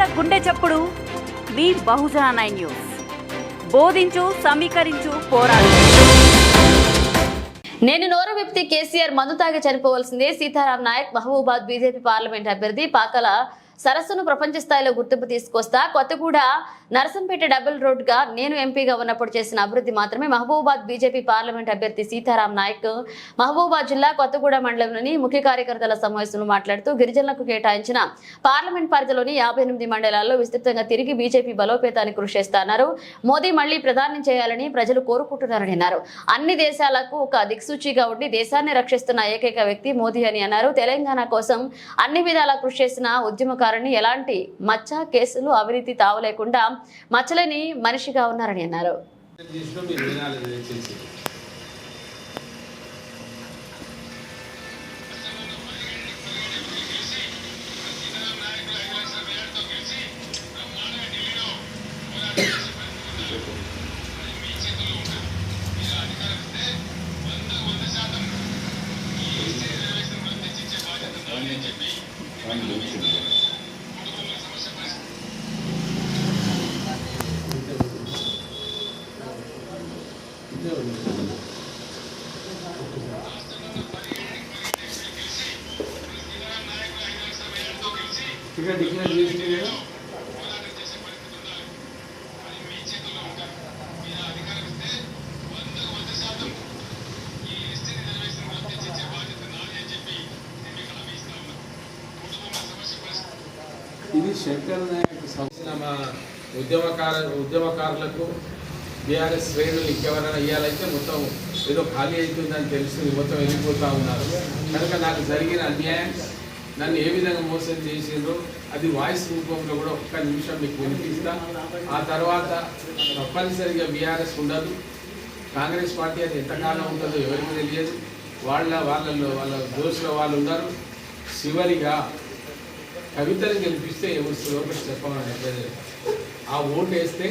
చప్పుడు. మీ Bahujana nine news. బోధించు సమీకరించు పోరాడు. నేను నోరు విప్తి కేసీఆర్ మందు తాగి చనిపోవలసిందే సీతారాం నాయక్ మహబూబాద్ బీజేపీ పార్లమెంట్ అభ్యర్థి పాకల సరస్సును ప్రపంచ స్థాయిలో గుర్తింపు తీసుకొస్తా. కొత్తగూడ నరసంపేట డబుల్ రోడ్గా నేను ఎంపీగా ఉన్నప్పుడు చేసిన అభివృద్ధి మాత్రమే. మహబూబాద్ బీజేపీ పార్లమెంట్ అభ్యర్థి సీతారాం నాయక్ మహబూబాద్ జిల్లా కొత్తగూడ మండలంలోని ముఖ్య కార్యకర్తల సమావేశంలో మాట్లాడుతూ గిరిజనులకు కేటాయించిన పార్లమెంట్ పరిధిలోని యాభై ఎనిమిది మండలాల్లో విస్తృతంగా తిరిగి బీజేపీ బలోపేతానికి కృషి చేస్తున్నారు మోదీ మళ్ళీ ప్రధాని చేయాలని ప్రజలు కోరుకుంటున్నారని అన్నారు. అన్ని దేశాలకు ఒక దిక్సూచిగా ఉండి దేశాన్ని రక్షిస్తున్న ఏకైక వ్యక్తి మోదీ అని అన్నారు. తెలంగాణ కోసం అన్ని విధాలా కృషి చేసిన ఉద్యమకారుని ఎలాంటి మచ్చ కేసులు అవినీతి తావలేకుండా మచ్చలేని మనిషిగా ఉన్నారని అన్నారు. చేసినా మీరు ఇక్కడ డిక్లేర్ చేసింది కదా ఇది శంకర్ నాయక్ సంస్థ ఉద్యమకార ఉద్యమకారులకు బీఆర్ఎస్ శ్రేణులు ఇంకెవరైనా ఇవ్వాలైతే మొత్తం ఏదో ఖాళీ అవుతుందని తెలుసు మొత్తం వెళ్ళిపోతూ ఉన్నారు. కనుక నాకు జరిగిన అన్యాయం నన్ను ఏ విధంగా మోసం చేసిండ్రో అది వాయిస్ రూపంలో కూడా ఒక్క నిమిషం మీకు వినిపిస్తా. ఆ తర్వాత తప్పనిసరిగా బీఆర్ఎస్ ఉండదు. కాంగ్రెస్ పార్టీ అది ఎంతకాలం ఉంటుందో ఎవరికి తెలియదు. వాళ్ళ వాళ్ళలో వాళ్ళ దోషుల వాళ్ళు ఉన్నారు చివరిగా కవితను గెలిపిస్తే ఎవరు శ్లోకం చెప్పమని ప్రజలు ఆ ఓటు వేస్తే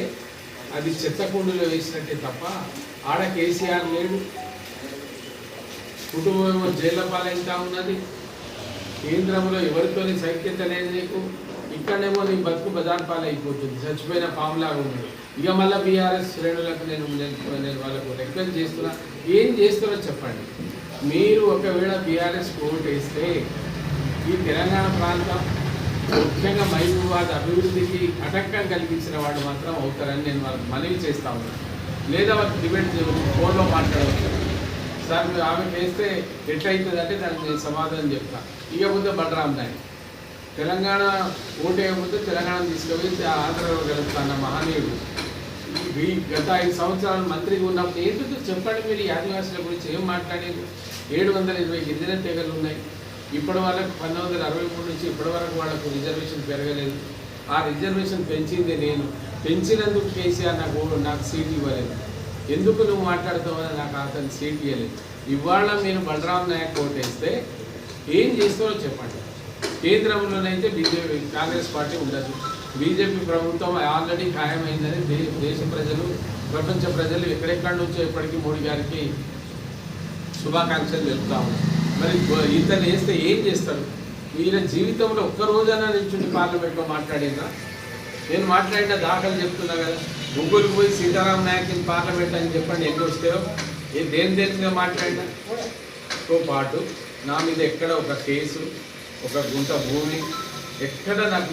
అది చెత్తకుండులో వేసినట్టే తప్ప ఆడ కేసీఆర్ లేడు. కుటుంబం జైల్లో పాలైతా ఉన్నది. కేంద్రంలో ఎవరితోని సైక్యత లేదు నీకు? ఇక్కడేమో నీ బతుకు బజార్ పాలైపోతుంది. చచ్చిపోయిన పాములాగా ఉన్నాడు ఇక మళ్ళీ బీఆర్ఎస్ శ్రేణులకు నేను నేను నేను వాళ్ళకు రిక్వెస్ట్ చేస్తున్నా. ఏం చేస్తారో చెప్పండి. మీరు ఒకవేళ బీఆర్ఎస్ ఓటు వేస్తే ఈ తెలంగాణ ప్రాంతం ముఖ్యంగా మహబూబాద్ అభివృద్ధికి ఆటంకం కలిగించిన వాళ్ళు మాత్రం అవుతారని నేను వాళ్ళకి మనవి చేస్తా ఉన్నాను లేదా వాళ్ళు డిబేట్ ఫోన్లో మాట్లాడవచ్చు. సార్ ఆమె వేస్తే ఎట్లయితుంది అంటే దానికి నేను సమాధానం చెప్తా. ఇకపోతే బలరాం నాయుడు. తెలంగాణ ఓటు వేయకపోతే తెలంగాణ తీసుకుపోయి ఆంధ్రలో గెలుపుతున్న మహనీయుడు. ఈ గత ఐదు సంవత్సరాలు మంత్రిగా ఉన్నప్పుడు ఏంటంటే చెప్పండి మీరు ఈ ఆదివాసుల గురించి ఏం మాట్లాడేది? ఏడు వందల ఇరవై గిరిజన తెగలు ఉన్నాయి. ఇప్పటి వరకు పంతొమ్మిది వందల అరవై మూడు నుంచి ఇప్పటి వరకు వాళ్ళకు రిజర్వేషన్ పెరగలేదు. ఆ రిజర్వేషన్ పెంచింది నేను. పెంచినందుకు కేసీఆర్ నాకు నాకు సీట్ ఇవ్వలేదు. ఎందుకు నువ్వు మాట్లాడుతావని నాకు అతను సీట్ ఇవ్వలేదు ఇవాళ మీరు బలరాం నాయక్ ఓటేస్తే ఏం చేస్తారో చెప్పండి. కేంద్రంలోనైతే బీజేపీ కాంగ్రెస్ పార్టీ ఉండదు. బీజేపీ ప్రభుత్వం ఆల్రెడీ ఖాయమైందని దేశ ప్రజలు ప్రపంచ ప్రజలు ఎక్కడెక్కడి నుంచో ఇప్పటికీ మోడీ గారికి శుభాకాంక్షలు తెలుపుతా మరి ఇతను వేస్తే ఏం చేస్తారు? ఈయన జీవితంలో ఒక్క రోజైనా నిల్చుండి పార్లమెంట్లో మాట్లాడిందా? నేను మాట్లాడిన దాఖలు చెప్తున్నా కదా. ముగ్గురికి పోయి సీతారాం నాయక్ పాట పార్లమెంట్ అని చెప్పండి ఎన్ని వస్తారో? ఏ దేని దేనిగా మాట్లాడినా? తో పాటు నా మీద ఎక్కడ ఒక కేసు ఒక గుంట భూమి ఎక్కడ నాకు